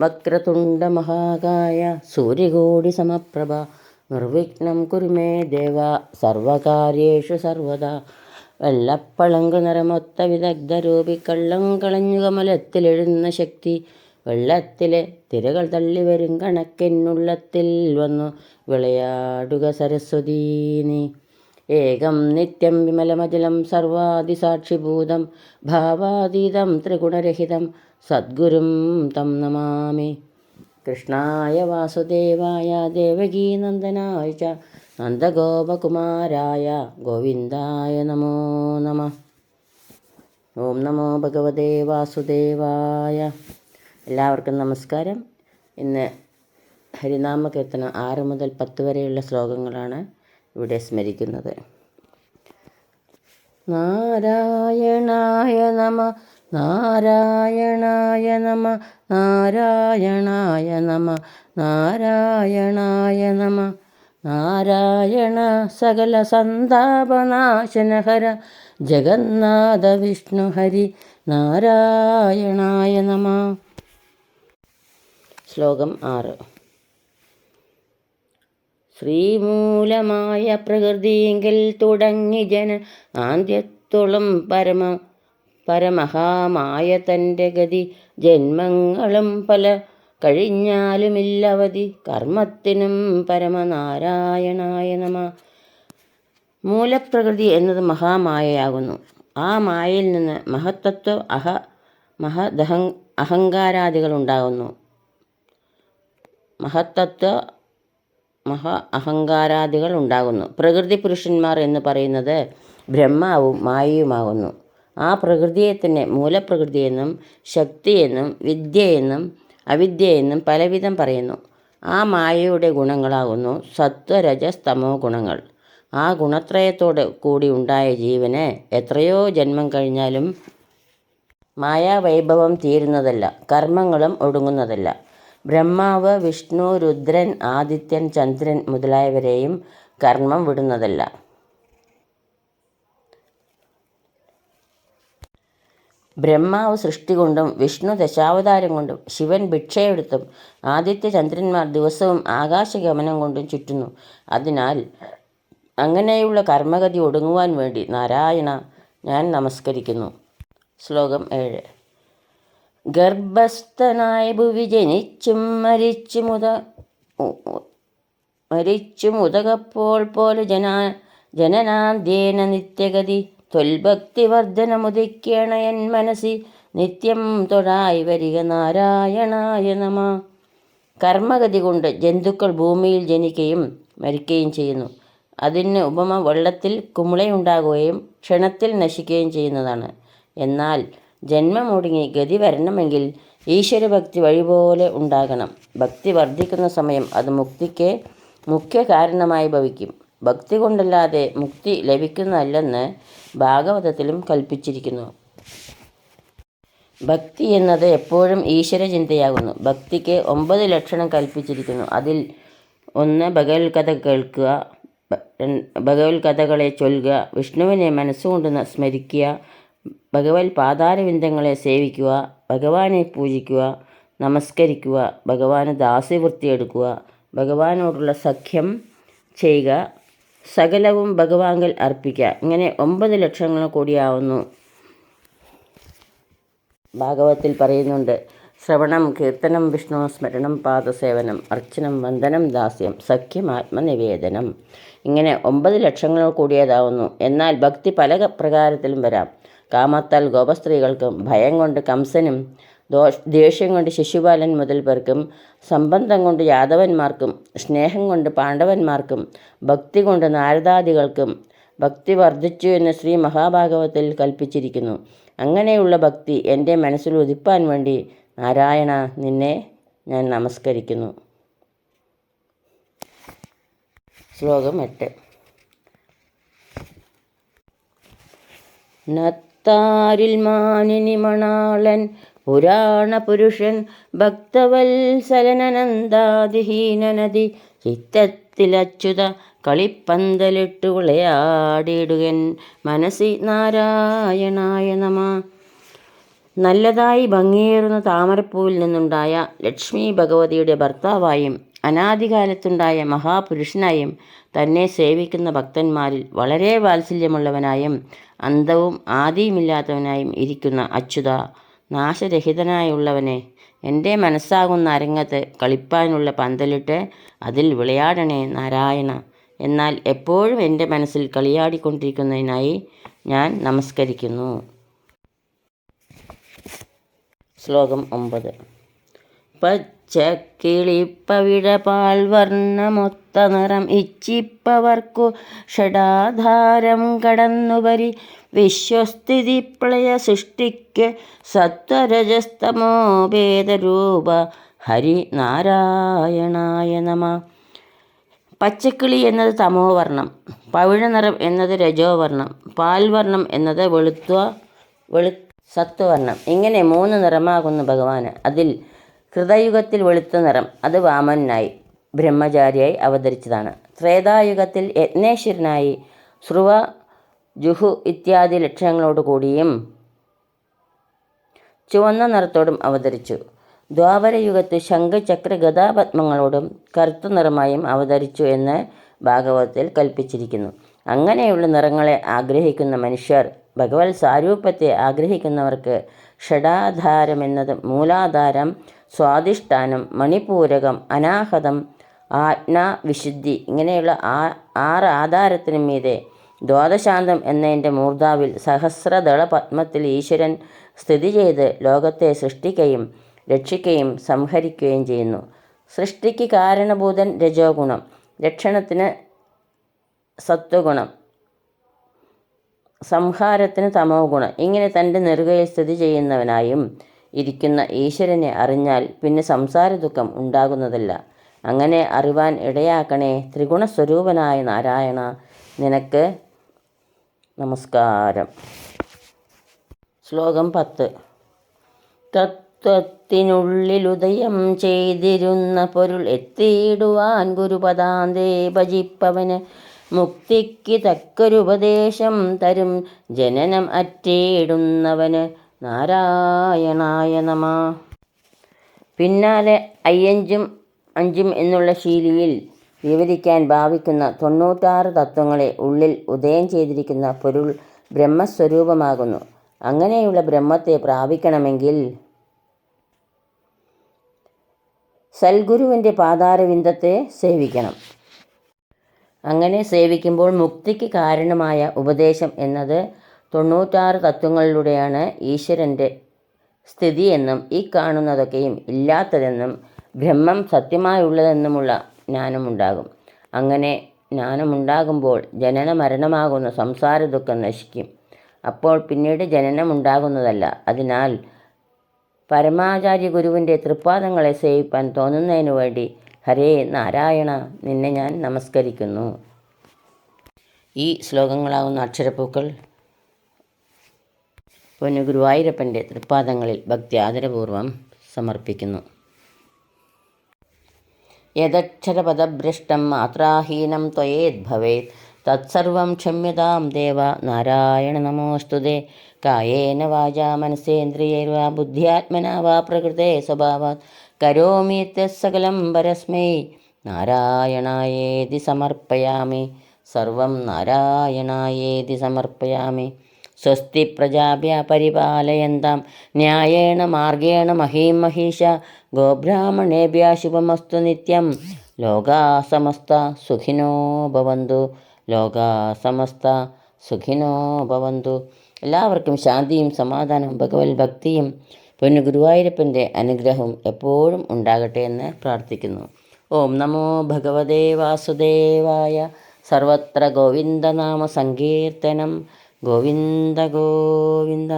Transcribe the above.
വക്രതുണ്ടമഹാകായ സൂര്യകോടിസമപ്രഭ നിർവിഘ്നം കുരുമേ ദേവ. സർവകാര്യേഷു സർവദാ. വെള്ളപ്പളങ്ക് നിറമൊത്ത വിദഗ്ധരൂപി കള്ളം കളഞ്ഞു കമലത്തിലെഴുന്ന ശക്തി. വെള്ളത്തിലെ തിരകൾ തള്ളി വരും കണക്കിനുള്ളത്തിൽ വന്നു വിളയാടുക സരസ്വതീ നീ. ഏകം നിത്യം വിമലമജലം സർവാദിസാക്ഷിഭൂതം ഭാവാതീതം ത്രിഗുണരഹിതം സദ്ഗുരും തം നമാമി. കൃഷ്ണായ വാസുദേവായ ദേവകീനന്ദനായ ച നന്ദഗോപകുമാരായ ഗോവിന്ദായ നമോ നമ. ഓം നമോ ഭഗവതേ വാസുദേവായ. എല്ലാവർക്കും നമസ്കാരം. ഇന്ന് ഹരിനാമ കീർത്തനം ആറ് മുതൽ പത്ത് വരെയുള്ള ശ്ലോകങ്ങളാണ് ഇവിടെ സ്മരിക്കുന്നത്. നാരായണായ നമ. നാരായണായ നമ നാരായണായ നമ നാരായണായ നമ. നാരായണ സകല സന്താപനാശനഹര ജഗന്നാഥ വിഷ്ണു ഹരി നാരായണായ നമ. ശ്ലോകം ആറ്. ശ്രീമൂലമായ പ്രകൃതിയെങ്കിൽ തുടങ്ങി ജന ആദ്യത്തോളം പരമ പരമഹാമായ തന്റെ ഗതി ജന്മങ്ങളും പല കഴിഞ്ഞാലുമില്ലവധി. കർമ്മത്തിനും പരമനാരായണായ നമ. മൂലപ്രകൃതി എന്നത് മഹാമായയാകുന്നു. ആ മായയിൽ നിന്ന് മഹത്തത്വ അഹ മഹദഹ അഹങ്കാരാദികൾ ഉണ്ടാകുന്നു. മഹത്തത്വ മഹ അഹങ്കാരാദികൾ ഉണ്ടാകുന്നു. പ്രകൃതി പുരുഷന്മാർ എന്ന് പറയുന്നത് ബ്രഹ്മാവും മായയുമാകുന്നു. ആ പ്രകൃതിയെ തന്നെ മൂലപ്രകൃതിയെന്നും ശക്തിയെന്നും വിദ്യയെന്നും അവിദ്യയെന്നും പലവിധം പറയുന്നു. ആ മായയുടെ ഗുണങ്ങളാകുന്നു സത്വരജസ് തമോ ഗുണങ്ങൾ. ആ ഗുണത്രയത്തോട് കൂടി ഉണ്ടായ ജീവന് എത്രയോ ജന്മം കഴിഞ്ഞാലും മായാവൈഭവം തീരുന്നതല്ല കർമ്മങ്ങളും ഒടുങ്ങുന്നതല്ല. ബ്രഹ്മാവ് വിഷ്ണു രുദ്രൻ ആദിത്യൻ ചന്ദ്രൻ മുതലായവരെയും കർമ്മം വിടുന്നതല്ല. ബ്രഹ്മാവ് സൃഷ്ടി കൊണ്ടും വിഷ്ണു ദശാവതാരം കൊണ്ടും ശിവൻ ഭിക്ഷയെടുത്തും ആദിത്യ ചന്ദ്രന്മാർ ദിവസവും ആകാശഗമനം കൊണ്ടും ചുറ്റുന്നു. അതിനാൽ അങ്ങനെയുള്ള കർമ്മഗതി ഒടുങ്ങുവാൻ വേണ്ടി നാരായണ ഞാൻ നമസ്കരിക്കുന്നു. ശ്ലോകം ഏഴ്. ഗർഭസ്ഥനായ ഭുവി ജനിച്ചും മരിച്ചു മുത മരിച്ചു മുതകപ്പോൾ പോലെ ജനാ ജനനാന്ത്യേന നിത്യഗതി ത്വൽഭക്തി വർധനമുദിക്കേണയൻ മനസ്സി നിത്യം തൊഴായി വരിക നാരായണായ നമ കർമ്മഗതി കൊണ്ട് ജന്തുക്കൾ ഭൂമിയിൽ ജനിക്കുകയും മരിക്കുകയും ചെയ്യുന്നു. അതിന് ഉപമ വെള്ളത്തിൽ കുമിളയുണ്ടാകുകയും ക്ഷണത്തിൽ നശിക്കുകയും ചെയ്യുന്നതാണ്. എന്നാൽ ജന്മമൊടുങ്ങി ഗതി വരണമെങ്കിൽ ഈശ്വരഭക്തി വഴിപോലെ ഉണ്ടാകണം. ഭക്തി വർദ്ധിക്കുന്ന സമയം അത് മുക്തിക്ക് മുഖ്യ കാരണമായി ഭവിക്കും. ഭക്തി കൊണ്ടല്ലാതെ മുക്തി ലഭിക്കുന്നതല്ലെന്ന് ഭാഗവതത്തിലും കൽപ്പിച്ചിരിക്കുന്നു. ഭക്തി എന്നത് എപ്പോഴും ഈശ്വര ചിന്തയാകുന്നു ഭക്തിക്ക് ഒമ്പത് ലക്ഷണം കൽപ്പിച്ചിരിക്കുന്നു. അതിൽ ഒന്ന് ഭഗവത് കഥ കേൾക്കുക ഭഗവത് കഥകളെ ചൊല്ലുക വിഷ്ണുവിനെ മനസ്സുകൊണ്ട് സ്മരിക്കുക ഭഗവത് പാതാരവിന്ദങ്ങളെ സേവിക്കുക ഭഗവാനെ പൂജിക്കുക നമസ്കരിക്കുക ഭഗവാന് ദാസ്യവൃത്തിയെടുക്കുക ഭഗവാനോടുള്ള സഖ്യം ചെയ്യുക സകലവും ഭഗവാങ്കിൽ അർപ്പിക്കുക ഇങ്ങനെ ഒമ്പത് ലക്ഷങ്ങൾ കൂടിയാവുന്നു. ഭാഗവത്തിൽ പറയുന്നുണ്ട് ശ്രവണം കീർത്തനം വിഷ്ണു സ്മരണം പാദസേവനം അർച്ചനം വന്ദനം ദാസ്യം സഖ്യം ആത്മനിവേദനം. ഇങ്ങനെ ഒമ്പത് ലക്ഷങ്ങൾ കൂടിയതാവുന്നു. എന്നാൽ ഭക്തി പല പ്രകാരത്തിലും വരാം. കാമത്താൽ ഗോപസ്ത്രീകൾക്കും ഭയം കൊണ്ട് കംസനും ദോഷ ദേഷ്യം കൊണ്ട് ശിശുപാലൻ മുതൽ പേർക്കും സംബന്ധം കൊണ്ട് യാദവന്മാർക്കും സ്നേഹം കൊണ്ട് പാണ്ഡവന്മാർക്കും ഭക്തി കൊണ്ട് നാരദാദികൾക്കും ഭക്തി വർദ്ധിച്ചു എന്ന് ശ്രീ മഹാഭാഗവത്തിൽ കൽപ്പിച്ചിരിക്കുന്നു. അങ്ങനെയുള്ള ഭക്തി എന്റെ മനസ്സിൽ ഉദിപ്പാൻ വേണ്ടി നാരായണ നിന്നെ ഞാൻ നമസ്കരിക്കുന്നു. ശ്ലോകം എട്ട്. നത്താരിൽ മാനിനി മണാളൻ പുരാണ പുരുഷൻ ഭക്തവത്സലനനന്ദാതിഹീനനദി ചിത്തത്തിലച്യുത കളിപ്പന്തലിട്ടു വിളയാടിയിടുകൻ മനസ്സി നാരായണായ നമ. നല്ലതായി ഭംഗിയേറുന്ന താമരപ്പൂവിൽ നിന്നുണ്ടായ ലക്ഷ്മി ഭഗവതിയുടെ ഭർത്താവായും അനാദികാലത്തുണ്ടായ മഹാപുരുഷനായും തന്നെ സേവിക്കുന്ന ഭക്തന്മാരിൽ വളരെ വാത്സല്യമുള്ളവനായും അന്തവും ആദിയുമില്ലാത്തവനായും ഇരിക്കുന്ന അച്യുത. നാശരഹിതനായുള്ളവനെ എന്റെ മനസ്സാകുന്ന അരങ്ങത്ത് കളിപ്പാനുള്ള പന്തലിട്ട് അതിൽ വിളയാടണേ നാരായണ. എന്നാൽ എപ്പോഴും എന്റെ മനസ്സിൽ കളിയാടിക്കൊണ്ടിരിക്കുന്നതിനായി ഞാൻ നമസ്കരിക്കുന്നു. ശ്ലോകം ഒമ്പത്. പച്ചക്കിളിപ്പവിഴ വർണമൊത്ത നിറം ഇച്ചിപ്പവർക്കു ഷടാധാരം കടന്നുപരി വിശ്വസ്ഥിതി പ്രളയ സൃഷ്ടിക്ക് സത്വരജസ്തമോ ഭേദരൂപ ഹരി നാരായണായ നമ. പച്ചക്കിളി എന്നത് തമോവർണം പവിഴനിറം എന്നത് രജോവർണം പാൽവർണം എന്നത് വെളുത്വ വെളു സത്വവർണം ഇങ്ങനെ മൂന്ന് നിറമാകുന്നു ഭഗവാന്. അതിൽ കൃതയുഗത്തിൽ വെളുത്ത നിറം അത് വാമനായി ബ്രഹ്മചാരിയായി അവതരിച്ചതാണ്. ത്രേതായുഗത്തിൽ യജ്ഞേശ്വരനായി ശ്രുവ ജുഹു ഇത്യാദി ലക്ഷണങ്ങളോട് കൂടിയും ചുവന്ന നിറത്തോടും അവതരിച്ചു. ദ്വാപരയുഗത്ത് ശംഖചക്ര ഗതാപത്മങ്ങളോടും കറുത്ത നിറമായും അവതരിച്ചു എന്ന് ഭാഗവതത്തിൽ കൽപ്പിച്ചിരിക്കുന്നു. അങ്ങനെയുള്ള നിറങ്ങളെ ആഗ്രഹിക്കുന്ന മനുഷ്യർ ഭഗവത് സാരൂപത്തെ ആഗ്രഹിക്കുന്നവർക്ക് ഷഡാധാരം എന്നത് മൂലാധാരം സ്വാധിഷ്ഠാനം മണിപൂരകം അനാഹതം ആജ്ഞാ വിശുദ്ധി ഇങ്ങനെയുള്ള ആ ആറ് ആധാരത്തിനും മീതെ ദ്വാദശാന്തം എന്നതിന്റെ മൂർധാവിൽ സഹസ്രദള പത്മത്തിൽ ഈശ്വരൻ സ്ഥിതി ചെയ്ത് ലോകത്തെ സൃഷ്ടിക്കുകയും രക്ഷിക്കുകയും സംഹരിക്കുകയും ചെയ്യുന്നു. സൃഷ്ടിക്ക് കാരണഭൂതൻ രജോ ഗുണം രക്ഷണത്തിന് സത്വഗുണം സംഹാരത്തിന് തമോ ഗുണം ഇങ്ങനെ തന്റെ നെറുകയിൽ സ്ഥിതി ചെയ്യുന്നവനായും ഇരിക്കുന്ന ഈശ്വരനെ അറിഞ്ഞാൽ പിന്നെ സംസാര ദുഃഖം ഉണ്ടാകുന്നതല്ല. അങ്ങനെ അറിവാൻ ഇടയാക്കണേ ത്രിഗുണസ്വരൂപനായ നാരായണ. നിനക്ക് നമസ്കാരം. ശ്ലോകം പത്ത്. തത്വത്തിനുള്ളിലുദയം ചെയ്തിരുന്ന പൊരുൾ എത്തിയിടുവാൻ ഗുരുപദാന്തേ ഭജിപ്പവന്. മുക്തിക്ക് തക്കൊരുപദേശം തരും ജനനം അറ്റേടുന്നവന്. നാരായണായ നമ. പിന്നാലെ അയ്യഞ്ചും അഞ്ചും എന്നുള്ള ശീലിയിൽ വിവരിക്കാൻ ഭാവിക്കുന്ന തൊണ്ണൂറ്റാറ് തത്വങ്ങളെ ഉള്ളിൽ ഉദയം ചെയ്തിരിക്കുന്ന പൊരുൾ ബ്രഹ്മസ്വരൂപമാകുന്നു. അങ്ങനെയുള്ള ബ്രഹ്മത്തെ പ്രാപിക്കണമെങ്കിൽ സൽഗുരുവിന്റെ പാതാരവിന്ദത്തെ സേവിക്കണം. അങ്ങനെ സേവിക്കുമ്പോൾ മുക്തിക്ക് കാരണമായ ഉപദേശം എന്നത് തൊണ്ണൂറ്റാറ് തത്വങ്ങളിലൂടെയാണ് ഈശ്വരന്റെ സ്ഥിതിയെന്നും ഈ കാണുന്നതൊക്കെയും ഇല്ലാത്തതെന്നും ബ്രഹ്മം സത്യമായുള്ളതെന്നുമുള്ള ജ്ഞാനമുണ്ടാകും. അങ്ങനെ ജ്ഞാനമുണ്ടാകുമ്പോൾ ജനന മരണമാകുന്ന സംസാര ദുഃഖം നശിക്കും. അപ്പോൾ പിന്നീട് ജനനമുണ്ടാകുന്നതല്ല. അതിനാൽ പരമാചാര്യ ഗുരുവിന്റെ തൃപ്പാദങ്ങളെ സേവിപ്പാൻ തോന്നുന്നതിനു വേണ്ടി ഹരേ നാരായണ നിന്നെ ഞാൻ നമസ്കരിക്കുന്നു. ഈ ശ്ലോകങ്ങളാകുന്ന അക്ഷരപ്പൂക്കൾ പൊന്നു ഗുരുവായൂരപ്പന്റെ തൃപ്പാദങ്ങളിൽ ഭക്തി ആദരപൂർവം സമർപ്പിക്കുന്നു. യദക്ഷരപദഭ്രഷ്ടം മാത്രാഹീനം ത്വയേദ്ഭവേത് തത്സർവം ക്ഷമ്യതാം ദേവ നാരായണ നമോസ്തുതേ കായേന വാചാ മനസേന്ദ്രിയൈർവാ ബുദ്ധ്യാത്മനാ വാ പ്രകൃതേ സ്വഭാവാത്. കരോമി സകലം പരസ്മൈ. നാരായണായേതി സമർപ്പയാമി. സർവം നാരായണായേതി സമർപ്പയാമി. സ്വസ്തി പ്രജാഭ്യ പരിപാലയന്താം. ന്യായേണ മാർഗേണ മഹീം മഹീഷ ഗോബ്രാഹ്മണേഭ്യ ശുഭമസ്തു നിത്യം. ലോകാ സമസ്ത സുഖിനോ ഭവന്തു. ലോകാ സമസ്ത സുഖിനോ ഭവന്തു. എല്ലാവർക്കും ശാന്തിയും സമാധാനവും ഭഗവത് ഭക്തിയും പൊന്നു ഗുരുവായൂരപ്പന്റെ അനുഗ്രഹവും എപ്പോഴും ഉണ്ടാകട്ടെ എന്ന് പ്രാർത്ഥിക്കുന്നു. ഓം നമോ ഭഗവതേ വാസുദേവായ. സർവത്ര ഗോവിന്ദനാമ സങ്കീർത്തനം. ಗೋವಿಂದ ಗೋವಿಂದ